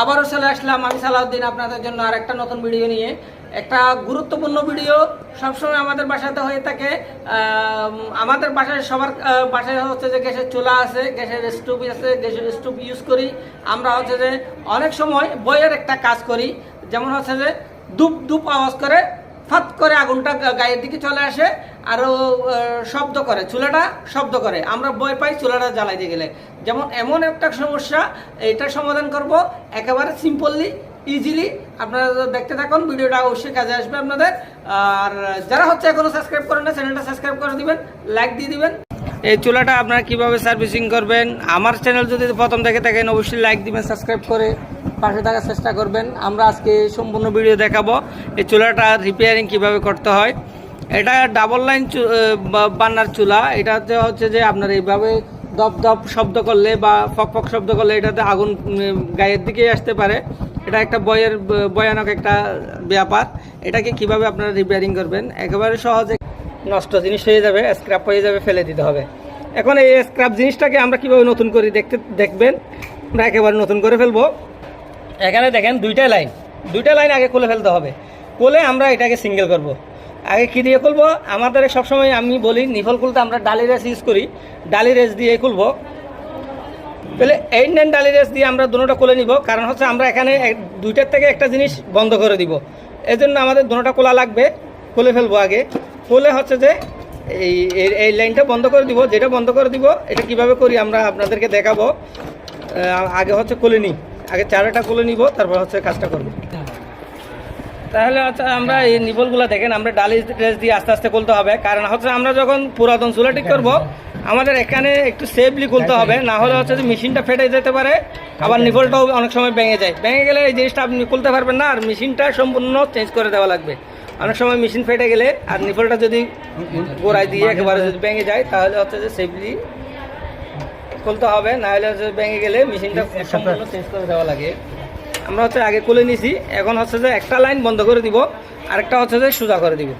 আবারও চলে আসলাম আমি সালাউদ্দিন আপনাদের জন্য আর একটা নতুন ভিডিও নিয়ে। একটা গুরুত্বপূর্ণ ভিডিও সবসময় আমাদের বাসাতে হয়ে থাকে। আমাদের বাসায় সবার বাসায় হচ্ছে যে গ্যাসের চুলা আছে, গ্যাসের স্টোভ আছে, গ্যাসের স্টোভ ইউজ করি। আমরা হচ্ছে যে অনেক সময় বইয়ের একটা কাজ করি, যেমন হচ্ছে যে দুপ দুপ আওয়াজ করে ফাত করে আগুনটা গায়ের দিকে চলে আসে আরও শব্দ করে, চুলাটা শব্দ করে। আমরা ভয় পাই চুলাটা জ্বালাইতে গেলে। যেমন এমন একটা সমস্যা এটা সমাধান করব একেবারে সিম্পললি ইজিলি আপনারা দেখতে থাকুন, ভিডিওটা অবশ্যই কাজে আসবে আপনাদের। আর যারা হচ্ছে এখনও সাবস্ক্রাইব করেন না চ্যানেলটা সাবস্ক্রাইব করে দিবেন লাইক দিয়ে দিবেন। এই চুলাটা আপনারা কীভাবে সার্ভিসিং করবেন? আমার চ্যানেল যদি প্রথম দেখে থাকেন, অবশ্যই লাইক দিবেন সাবস্ক্রাইব করে। পাশে থাকার চেষ্টা করবেন। আমরা আজকে সম্পূর্ণ ভিডিও দেখাবো এই চুলাটা রিপেয়ারিং কীভাবে করতে হয়। এটা ডাবল লাইন বান্নার চুলা। এটাতে হচ্ছে যে আপনার এইভাবে দপ দপ শব্দ করলে বা ফক ফক শব্দ করলে এটাতে আগুন গায়ের দিকে আসতে পারে। এটা একটা বয়ের ব- ভয়ানক একটা ব্যাপার। এটাকে কীভাবে আপনারা রিপেয়ারিং করবেন? একেবারে সহজে নষ্ট জিনিস হয়ে যাবে স্ক্র্যাপ হয়ে যাবে, ফেলে দিতে হবে। এখন এই স্ক্র্যাপ জিনিসটাকে আমরা কীভাবে নতুন করে দেখতে দেখবেন? আমরা একেবারে নতুন করে ফেলব। এখানে দেখেন দুইটা লাইন। দুইটা লাইন আগে খুলে ফেলতে হবে। খুলে আমরা এটাকে সিঙ্গেল করব। আগে কী দিয়ে খুলবো? আমাদের সবসময় আমি বলি, নিফল খুলতে আমরা ডালি রেস ইউজ করি। ডালি রেস দিয়ে খুলবো। তাহলে এইট নাইন ডালি রেস দিয়ে আমরা দুটোটা খুলে নিব। কারণ হচ্ছে আমরা এখানে দুইটার থেকে একটা জিনিস বন্ধ করে দিব। এই জন্য আমাদের দুটোটা খোলা লাগবে। খুলে ফেলব আগে। খুলে হচ্ছে যে এই- এই লাইনটা বন্ধ করে দিব। যেটা বন্ধ করে দিব, এটা কীভাবে করি আমরা আপনাদেরকে দেখাবো। আগে হচ্ছে খুলে নিই। আগে চারাটা খুলে নিব তারপর হচ্ছে কাজটা করব। তাহলে হচ্ছে আমরা এই নিবলগুলো দেখেন আমরা ডালি ড্রেস দিয়ে আস্তে আস্তে খুলতে হবে। কারণ হচ্ছে আমরা যখন পুরাতন চুলা ঠিক করব আমাদের এখানে একটু সেফলি খুলতে হবে না হলে হচ্ছে যে মেশিনটা ফেটে যেতে পারে আবার নিবলটাও অনেক সময় ভেঙে যায়। ভেঙে গেলে এই জিনিসটা আপনি খুলতে পারবেন না আর মেশিনটা সম্পূর্ণ চেঞ্জ করে দেওয়া লাগবে। অনেক সময় মেশিন ফেটে গেলে আর নিপলটা যদি গোড়ায় দিয়ে একেবারে যদি ভেঙে যায় তাহলে হচ্ছে যে সেফলি খুলতে হবে না হলে হচ্ছে ভেঙে গেলে মেশিনটা সম্পূর্ণ চেঞ্জ করে দেওয়া লাগে। আমরা হচ্ছে আগে খুলে নিছি এখন হচ্ছে যে একটা লাইন বন্ধ করে দিব আরেকটা হচ্ছে যে সোজা করে দিব।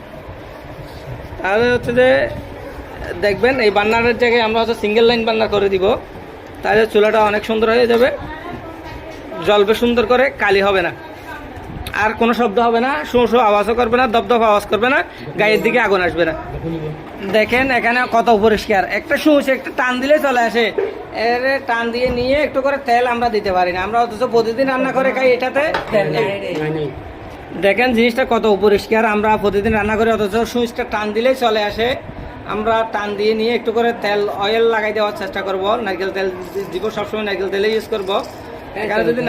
তাহলে হচ্ছে যে দেখবেন এই বান্নারের জায়গায় আমরা হচ্ছে সিঙ্গেল লাইন বান্না করে দিব। তাহলে চুলাটা অনেক সুন্দর হয়ে যাবে। জ্বলবে সুন্দর করে কালি হবে না। আর কোনো শব্দ হবে না, শো শো আওয়াজও করবে না দপ দপ আওয়াজ করবে না, গায়ের দিকে আগুন আসবে না। দেখেন এখানে কত পরিষ্কার। একটা সুচ একটা টান দিলে চলে আসে। এর টান দিয়ে নিয়ে একটু করে তেল আমরা দিতে পারি না। আমরা অথচ প্রতিদিন রান্না করে খাই এটাতে। দেখেন জিনিসটা কত পরিষ্কার। আমরা প্রতিদিন রান্না করি, অথচ সুইচটা টান দিলেই চলে আসে। আমরা টান দিয়ে নিয়ে একটু করে তেল অয়েল লাগাই দেওয়ার চেষ্টা করব। নারকেল তেল দিব সবসময় নারকেল তেলে ইউজ করব। এখানে যদি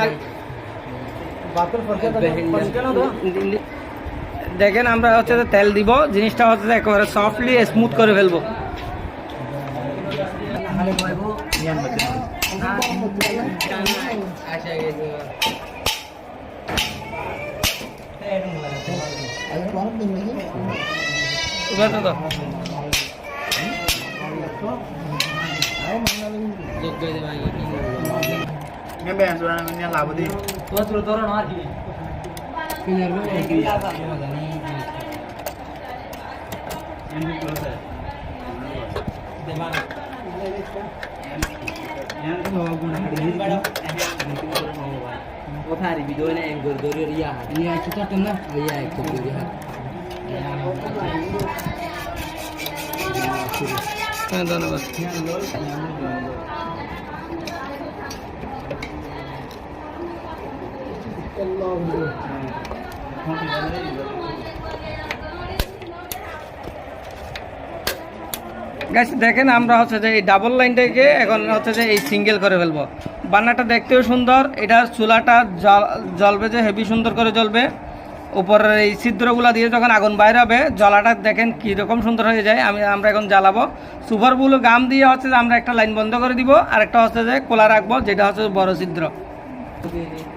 দেখেন আমরা হচ্ছে যে তেল দিব। জিনিসটা হচ্ছে যে একেবারে সফটলি স্মুথ করে ফেলব। बस थोड़ा दौरान मार की क्लियर में एक ही आता है पता नहीं एमपी क्रॉस है देवान यार तो लोग गुण है ये बड़ा वो थारी वीडियो ने एक गोर रिया है ये अच्छा तो ना ये एक तो गोर है यार দেখেন আমরা হচ্ছে যে এই ডাবল লাইনটাকে এখন হচ্ছে যে এই সিঙ্গেল করে ফেলব। বান্নাটা দেখতেও সুন্দর, এটা চুলাটা জ্বলবে যে হেভি সুন্দর করে জ্বলবে। উপরের এই ছিদ্রগুলো দিয়ে যখন আগুন বাইরে হবে জ্বলাটা দেখেন কীরকম সুন্দর হয়ে যায়, আমি, আমরা এখন জ্বালাবো। সুপারগুলো গাম দিয়ে হচ্ছে যে আমরা একটা লাইন বন্ধ করে দিব আর একটা হচ্ছে যে খোলা রাখব, যেটা হচ্ছে বড় ছিদ্র।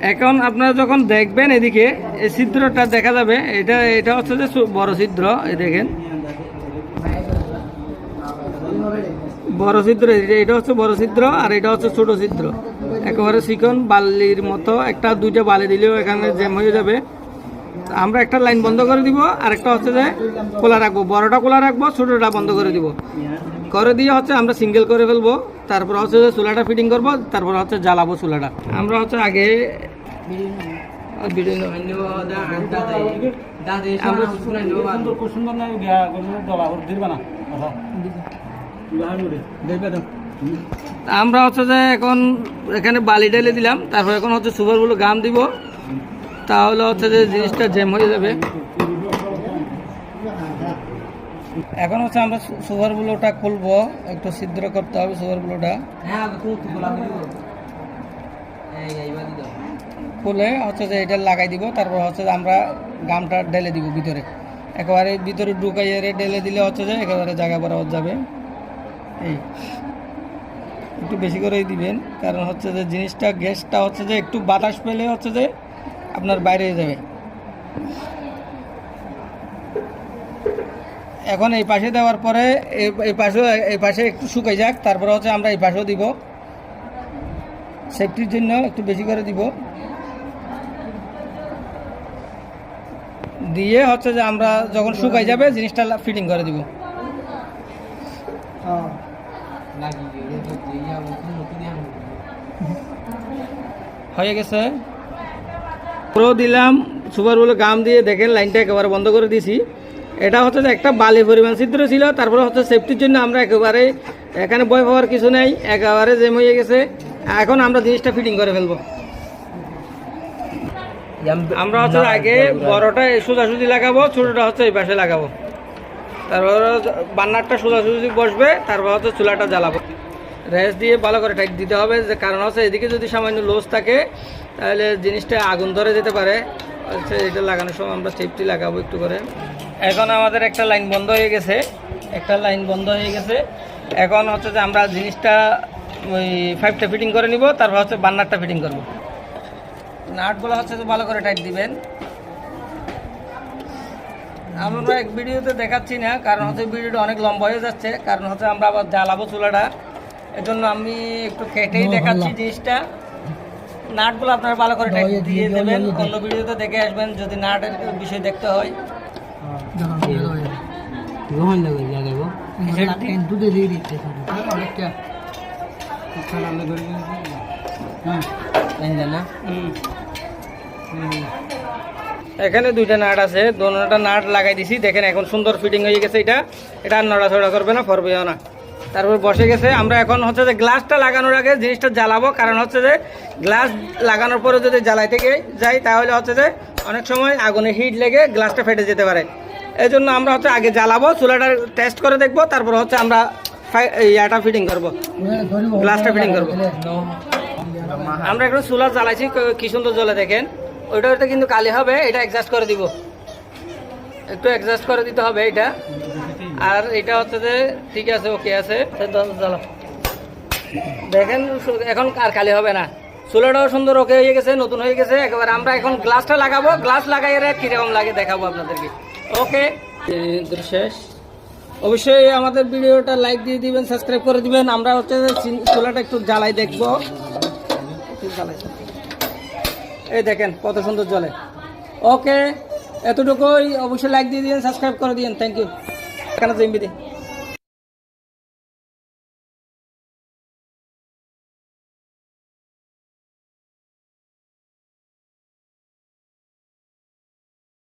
এখন আপনারা যখন দেখবেন এদিকে, এই ছিদ্রটা দেখা যাবে, এটা এটা হচ্ছে যে বড় ছিদ্র, এই দেখেন। বড় ছিদ্র এটা- এটা হচ্ছে বড় ছিদ্র, আর এটা হচ্ছে ছোট ছিদ্র। একেবারে চিকন বালির মতো, একটা দুইটা বালি দিলেও এখানে জ্যাম হয়ে যাবে। আমরা একটা লাইন বন্ধ করে দিব আর একটা হচ্ছে যে খোলা রাখব, বড়টা খোলা রাখব, ছোটোটা বন্ধ করে দিব। করে দিয়ে হচ্ছে আমরা সিঙ্গেল করে ফেলব, তারপর হচ্ছে যে চুলাটা ফিটিং করব, তারপর হচ্ছে জ্বালাবো চুলাটা। আমরা হচ্ছে আগে আমরা হচ্ছে যে এখন এখানে বালি ঢেলে দিলাম, তারপর এখন হচ্ছে সুপারগুলো গাম দিব। তাহলে হচ্ছে যে জিনিসটা জ্যাম হয়ে যাবে। এখন হচ্ছে আমরা সুগার সুপারগুলোটা খুলবো একটু ছিদ্র করতে হবে সুপারগুলোটা হ্যাঁ তো তো বলা হইল এই এইবার দিও। খুলে হচ্ছে যে এটা লাগাই দিব তারপর হচ্ছে যে আমরা গামটা ঢেলে দিব ভিতরে। একেবারে ভিতরে ঢুকাইয়ে ঢেলে দিলে হচ্ছে যে একেবারে জায়গা বরাবর যাবে। এই একটু বেশি করেই দিবেন কারণ হচ্ছে যে জিনিসটা গ্যাসটা হচ্ছে যে একটু বাতাস পেলে হচ্ছে যে আপনার বাইরে হয়ে যাবে। এখন এই পাশে দেওয়ার পরে এই- পাশেও এই পাশে একটু শুকাই যাক তারপরে হচ্ছে আমরা এই পাশেও দিব। সেফটির জন্য একটু বেশি করে দিব। দিয়ে হচ্ছে যে আমরা যখন শুকাই যাবে জিনিসটা ফিটিং করে দিব। দিয়া হয়ে গেছে। পুরো দিলাম সুপারগুলো গাম দিয়ে দেখেন লাইনটা একেবারে বন্ধ করে দিছি এটা হচ্ছে যে একটা বালি পরিমাণ ছিদ্র ছিল তারপরে হচ্ছে সেফটির জন্য আমরা একেবারে এখানে বয় পাওয়ার কিছু নেই একেবারে জেম হয়ে গেছে। এখন আমরা জিনিসটা ফিটিং করে ফেলব। আমরা হচ্ছে আগে বড়টা সোজাসুজি লাগাবো ছোটোটা হচ্ছে এই পাশে লাগাবো। তারপর বান্নারটা সোজাসুজি বসবে তারপর হচ্ছে চুলাটা জ্বালাবো। রেস দিয়ে ভালো করে টাইট দিতে হবে। যে কারণ হচ্ছে এদিকে যদি সামান্য লোস থাকে, তাহলে জিনিসটা আগুন ধরে যেতে পারে। হচ্ছে এটা লাগানোর সময় আমরা সেফটি লাগাবো একটু করে। এখন আমাদের একটা লাইন বন্ধ হয়ে গেছে। একটা লাইন বন্ধ হয়ে গেছে। এখন হচ্ছে যে আমরা জিনিসটা ওই ফাইভটা ফিটিং করে নিব, তারপর হচ্ছে বান্নারটা ফিটিং করব। নাটগুলো হচ্ছে যে ভালো করে টাইট দিবেন। আমরা এক ভিডিওতে দেখাচ্ছি না, কারণ হচ্ছে ভিডিওটা অনেক লম্বা হয়ে যাচ্ছে। কারণ হচ্ছে আমরা আবার জ্বালাবো চুলাটা। এজন্য আমি একটু কেটেই দেখাচ্ছি জিনিসটা। নাটগুলো আপনারা ভালো করে দিয়ে দেবেন। অন্য ভিডিওতে দেখে আসবেন যদি নাটের বিষয় দেখতে হয়। এখানে দুইটা নাট আছে। দোনোটা নাট লাগাই দিছি। দেখেন এখন সুন্দর ফিটিং হয়ে গেছে এটা। এটা আর নড়াচড়া করবে না ফরবেও না। তারপর বসে গেছে। আমরা এখন হচ্ছে যে গ্লাসটা লাগানোর আগে জিনিসটা জ্বালাবো। কারণ হচ্ছে যে গ্লাস লাগানোর পরে যদি জ্বালাই থেকে যাই, তাহলে হচ্ছে যে অনেক সময় আগুনে হিট লেগে গ্লাসটা ফেটে যেতে পারে। এই জন্য আমরা হচ্ছে আগে জ্বালাবো, চুলাটা টেস্ট করে দেখব, তারপর হচ্ছে আমরা ইয়াটা ফিটিং করব। গ্লাসটা ফিটিং করব। আমরা এখন চুলা জ্বালাইছি, কি সুন্দর জ্বলে দেখেন। ওইটা ওইটা কিন্তু কালি হবে, এটা অ্যাডজাস্ট করে দিব। একটু অ্যাডজাস্ট করে দিতে হবে এটা। আর এটা হচ্ছে যে, ঠিক আছে ওকে আছে। দেখেন, এখন আর খালি হবে না। চুলাটাও সুন্দর ওকে হয়ে গেছে, নতুন হয়ে গেছে। একেবারে আমরা এখন গ্লাসটা লাগাবো। গ্লাস লাগাইয়ে কীরকম লাগে দেখাবো আপনাদেরকে। ওকে শেষ অবশ্যই আমাদের ভিডিওটা লাইক দিয়ে দিবেন সাবস্ক্রাইব করে দিবেন। আমরা হচ্ছে চুলাটা একটু জ্বালাই দেখব। এই দেখেন, কত সুন্দর জলে। ওকে এতটুকুই। অবশ্যই লাইক দিয়ে দিন সাবস্ক্রাইব করে দিন থ্যাংক ইউ এখানে জমিয়ে দিন